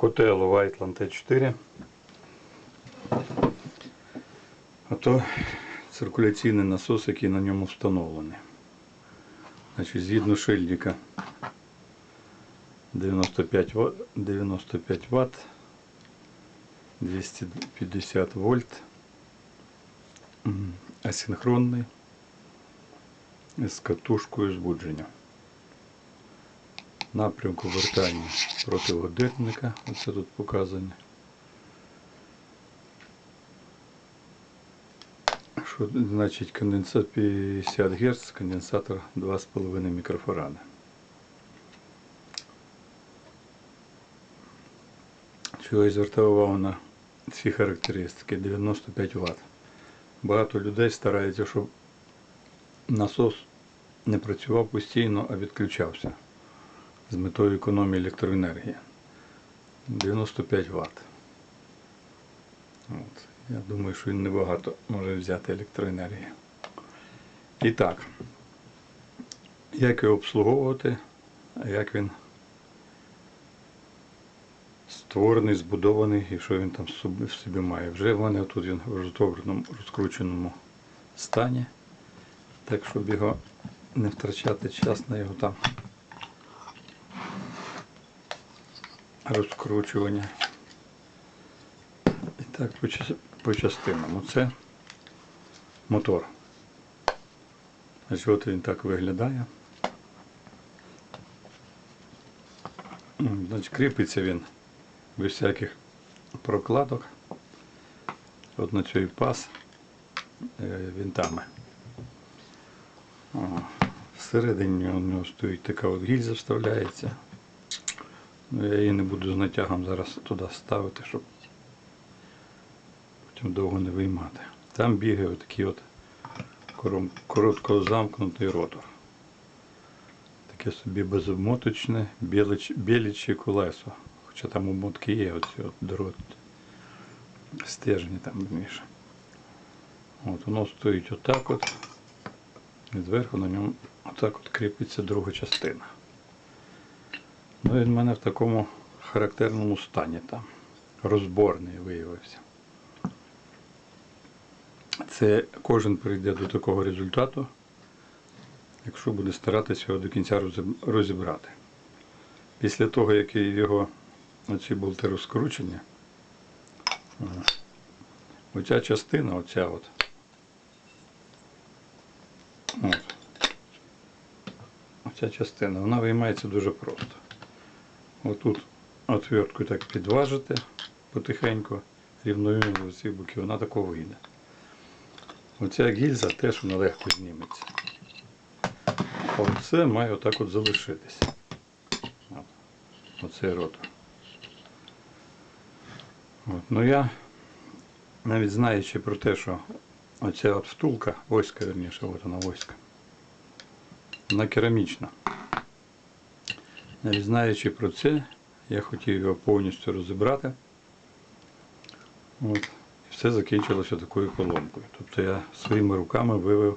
Котел Whiteland Т4. Ото циркуляційний насос, який на ньому встановлений. Значить, згідно шильдика 95 Вт, 95 Вт, 250 вольт, асинхронний з катушкою збудження. Напрямку вертання проти годинника, оце тут показано. Що значить конденсат 50 Гц, конденсатор 2,5 мікрофаради. Чого я звертав увагу на ці характеристики 95 Вт. Багато людей стараються, щоб насос не працював постійно, а відключався з метою економії електроенергії. 95 Вт. Я думаю, що він небагато може взяти електроенергії. І так, як його обслуговувати, а як він створений, збудований і що він там в собі, має. Вже в мене тут він в розтопленому, розкрученому стані. Так, щоб його не втрачати час на його там розкручування. І так по, частинам. Оце мотор. Значить, от він так виглядає. Значить, кріпиться він без всяких прокладок. От на цей пас е, вінтами. Всередині у нього стоїть така от гільза вставляється. Ну, я її не буду з натягом зараз туди ставити, щоб потім довго не виймати. Там бігає отакий от коротко замкнутий ротор. Таке собі безобмоточне біліче колесо. Хоча там обмотки є, оці от дрот. Стержні там більше. От воно стоїть отак от. І зверху на ньому отак от кріпиться друга частина. Ну, він в мене в такому характерному стані там. Розборний виявився. Це кожен прийде до такого результату, якщо буде старатися його до кінця розібрати. Після того, як його оці болти розкручені, оця частина, оця от, от, оця частина, вона виймається дуже просто. Отут отверткою так підважити потихеньку, рівновірно з цих боків, вона тако вийде. Оця гільза теж вона легко зніметься. А оце має отак от залишитися. От. Оцей ротор. От. Ну я, навіть знаючи про те, що оця от втулка, оська верніше, от вона оська, вона керамічна. Знаючи про це, я хотів його повністю розібрати. От. І все закінчилося такою колонкою. Тобто я своїми руками вивів,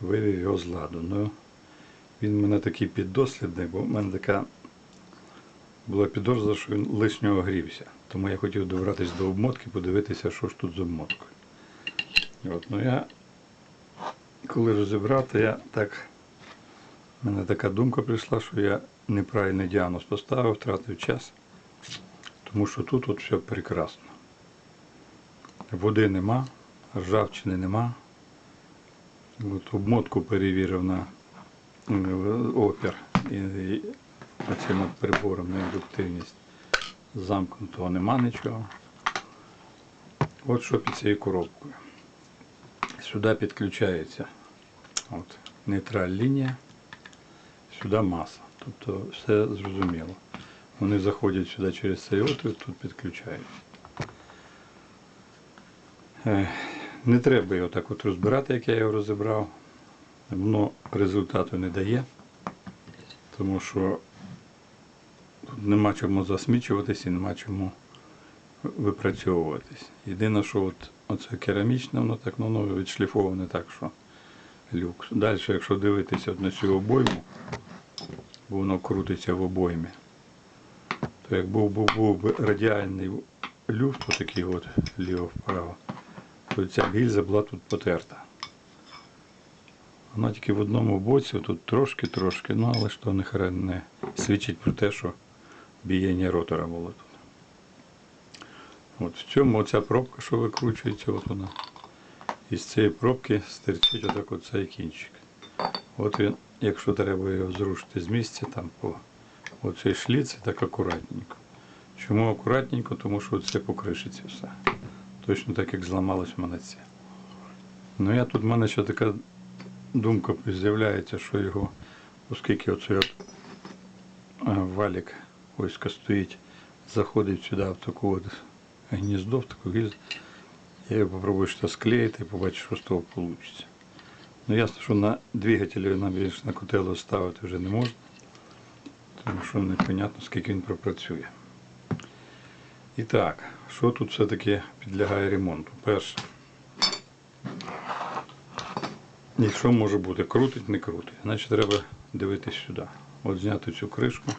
вивів його з ладу. Ну, він в мене такий піддослідний, бо в мене така була підозра, що він лишнього грівся. Тому я хотів добратися до обмотки, подивитися, що ж тут з обмоткою. От, ну я, коли розібрав, то я так, в мене така думка прийшла, що я неправильний діагноз поставив, втратив час, тому що тут от все прекрасно. Води нема, ржавчини нема. От обмотку перевірив на е, опір і, оцим прибором на індуктивність. Замкнутого нема нічого. От що під цією коробкою. Сюди підключається от, нейтраль лінія, сюди маса. Тобто все зрозуміло. Вони заходять сюди через цей отвір, тут підключаються. Е, Не треба його так от розбирати, як я його розібрав. Воно результату не дає, тому що тут нема чому засмічуватись і нема чому випрацьовуватись. Єдине, що от, оце керамічне, воно так ну, воно відшліфоване так, що люкс. Далі, якщо дивитися от на цю обойму, бо воно крутиться в обоймі, то як був, був, був радіальний люфт, отакий от ліво-вправо, то ця гільза була тут потерта. Вона тільки в одному боці, тут трошки-трошки, ну але ж то не, не свідчить про те, що бієння ротора було тут. От в цьому оця пробка, що викручується, от вона. Із цієї пробки стирчить отак от цей кінчик. От він, якщо треба його зрушити з місця, там по оцей шліц, так акуратненько. Чому акуратненько? Тому що це покришиться все. Точно так, як зламалось в мене це. Ну я тут в мене ще така думка з'являється, що його, оскільки оцей от е, валік ось стоїть, заходить сюди в таку от гніздо, в таку гільзу, я його попробую щось склеїти і побачу, що з того вийде. Ну ясно, що на двигателі на більш на котело ставити вже не можна, тому що непонятно, скільки він пропрацює. І так, що тут все-таки підлягає ремонту? Перше. І може бути? Крутить, не крутить. Значить треба дивитись сюди. От зняти цю кришку,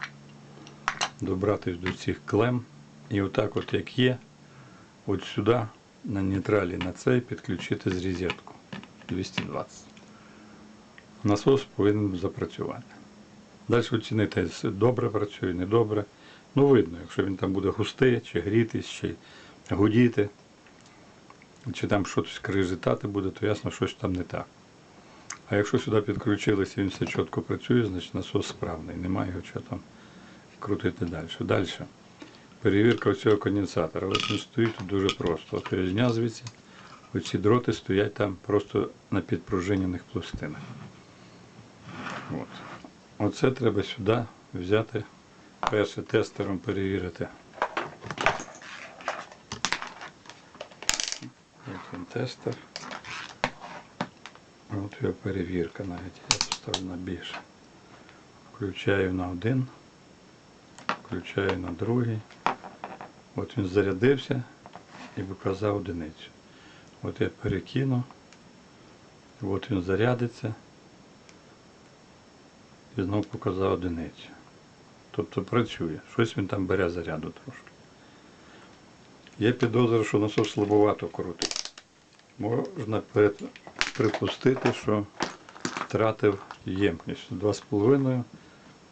добратись до цих клем. І отак, от як є, от сюди, на нейтралі на цей, підключити з розетку 220. Насос повинен запрацювати. Далі оцінити, добре працює, не добре. Ну, видно, якщо він там буде густий, чи грітись, чи гудіти, чи там щось крижитати буде, то ясно, щось там не так. А якщо сюди підключилися і він все чітко працює, значить насос справний, немає його чого там крутити далі. Далі. Перевірка цього конденсатора. Ось він стоїть тут дуже просто. От я звідси, оці дроти стоять там просто на підпружинених пластинах. От. Оце треба сюди взяти, перше тестером перевірити. От він тестер. От його перевірка навіть. Я поставлю на більше. Включаю на один, включаю на другий. От він зарядився і показав одиницю. От я перекину. От він зарядиться. І знову показав одиницю. Тобто працює. Щось він там бере заряду трошки. Є підозра, що насос слабовато крутить. Можна припустити, що втратив ємкість 2,5.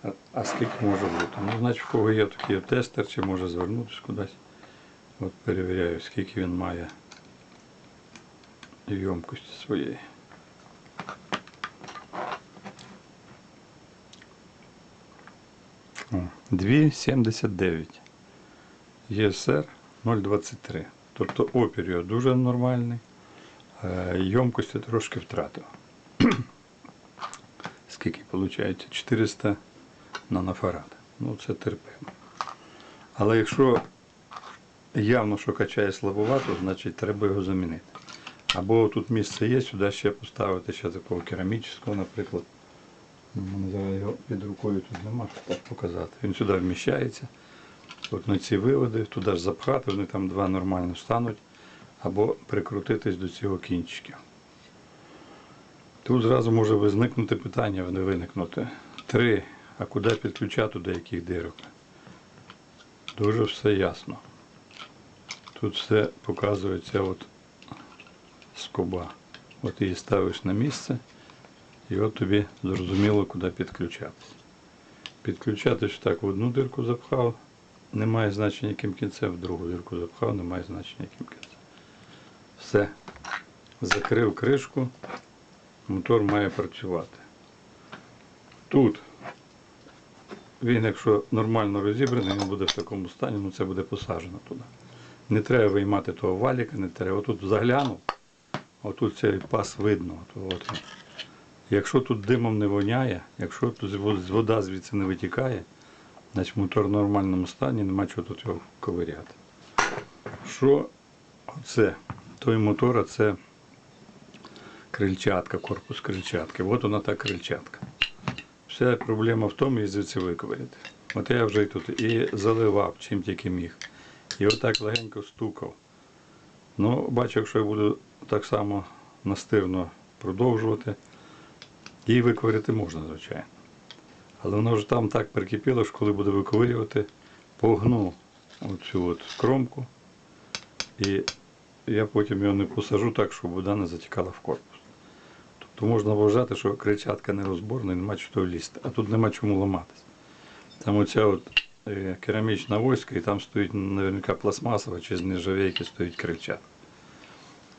А, а скільки може бути? Ну, значить, в кого є такий тестер, чи може звернутися кудись. От перевіряю, скільки він має ємкості своєї. 2,79. ЄСР 0,23. Тобто опір його дуже нормальний. Е, Ємкості трошки втратив. Скільки виходить? 400 нанофарад. Ну це терпимо. Але якщо явно, що качає слабовато, значить треба його замінити. Або тут місце є, сюди ще поставити ще такого керамічного, наприклад. У мене зараз його під рукою тут нема, щоб так показати. Він сюди вміщається. От на ці виводи, туди ж запхати, вони там два нормально стануть, або прикрутитись до цього кінчиків. Тут зразу може виникнути питання, не виникнути. Три. А куди підключати до яких дирок? Дуже все ясно. Тут все показується от скоба. От її ставиш на місце, і от тобі зрозуміло, куди підключатися. Підключати ж так в одну дирку запхав, немає значення яким кінцем, в другу дирку запхав, немає значення яким кінцем. Все. Закрив кришку, мотор має працювати. Тут він, якщо нормально розібраний, він буде в такому стані, ну це буде посаджено туди. Не треба виймати того валіка, не треба. Отут заглянув, отут цей пас видно. От, от. Якщо тут димом не воняє, якщо тут вода звідси не витікає, значить мотор в нормальному стані, нема чого тут його ковиряти. Що це? Той мотор, а це крильчатка, корпус крильчатки. От вона та крильчатка. Вся проблема в тому, її звідси виковиряти. От я вже тут і заливав, чим тільки міг. І отак легенько стукав. Ну, бачу, якщо я буду так само настирно продовжувати, її виковиряти можна, звичайно. Але воно вже там так прикипіло, що коли буде виковирювати, погну оцю от кромку, і я потім його не посажу так, щоб вода не затікала в корпус. Тобто можна вважати, що кричатка нерозборна і нема чого лізти, а тут нема чому ламатись. Там оця от е, керамічна войска, і там стоїть наверняка пластмасова чи з нержавейки стоїть кричатка.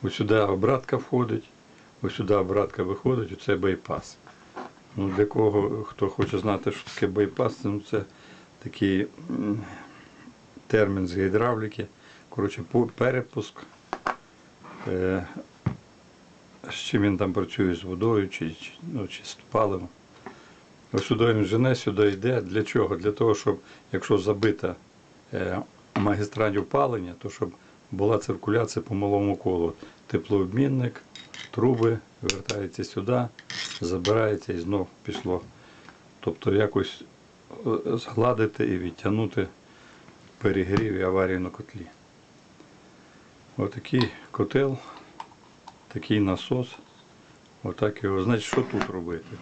Ось сюди обратка входить, ось сюди обратка виходить, оце байпас. Ну, для кого, хто хоче знати, що таке байпас, це, ну, це такий термін з гідравліки. Коротше, перепуск. Е, з чим він там працює з водою чи, чи, ну, чи з паливом. Ось сюди він жене, сюди йде. Для чого? Для того, щоб якщо забита е, магістраль опалення, то щоб була циркуляція по малому колу. Теплообмінник, труби, вертається сюди, забирається і знов пішло. Тобто якось е, згладити і відтягнути перегрів і аварію на котлі. Отакий котел, такий насос. Отак його. Значить, що тут робити?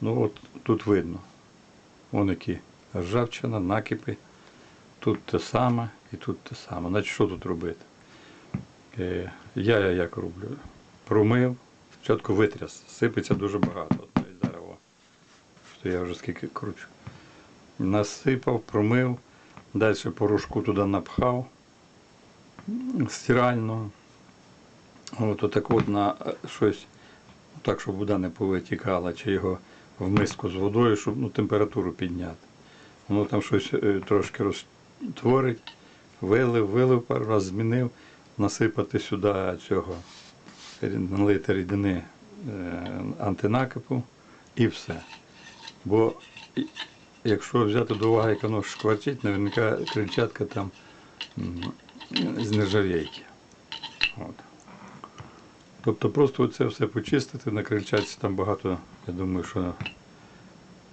Ну от тут видно. Вон які ржавчина, накипи. Тут те саме і тут те саме. Значить, що тут робити? Е, я, я як роблю? Промив, спочатку витряс, сипеться дуже багато. От навіть зараз, о, що я вже скільки кручу. Насипав, промив, далі порошку туди напхав м, стирального. От отак от на е, щось, так, щоб вода не повитікала, чи його в миску з водою, щоб ну, температуру підняти. Воно там щось е, трошки розтворить, вилив, вилив пару раз, змінив, насипати сюди цього налити рідини е, антинакипу і все. Бо якщо взяти до уваги, як воно шкварчить, наверняка крильчатка там з нержавійки. От. Тобто просто це все почистити на крильчатці, там багато, я думаю, що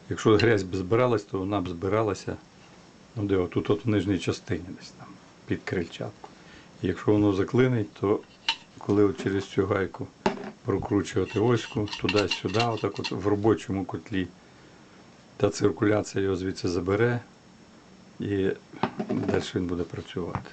якщо грязь б збиралась, то вона б збиралася ну, де, отут от в нижній частині десь там, під крильчатку. Якщо воно заклинить, то коли через цю гайку прокручувати оську туди-сюди, отак от в робочому котлі, та циркуляція його звідси забере і далі він буде працювати.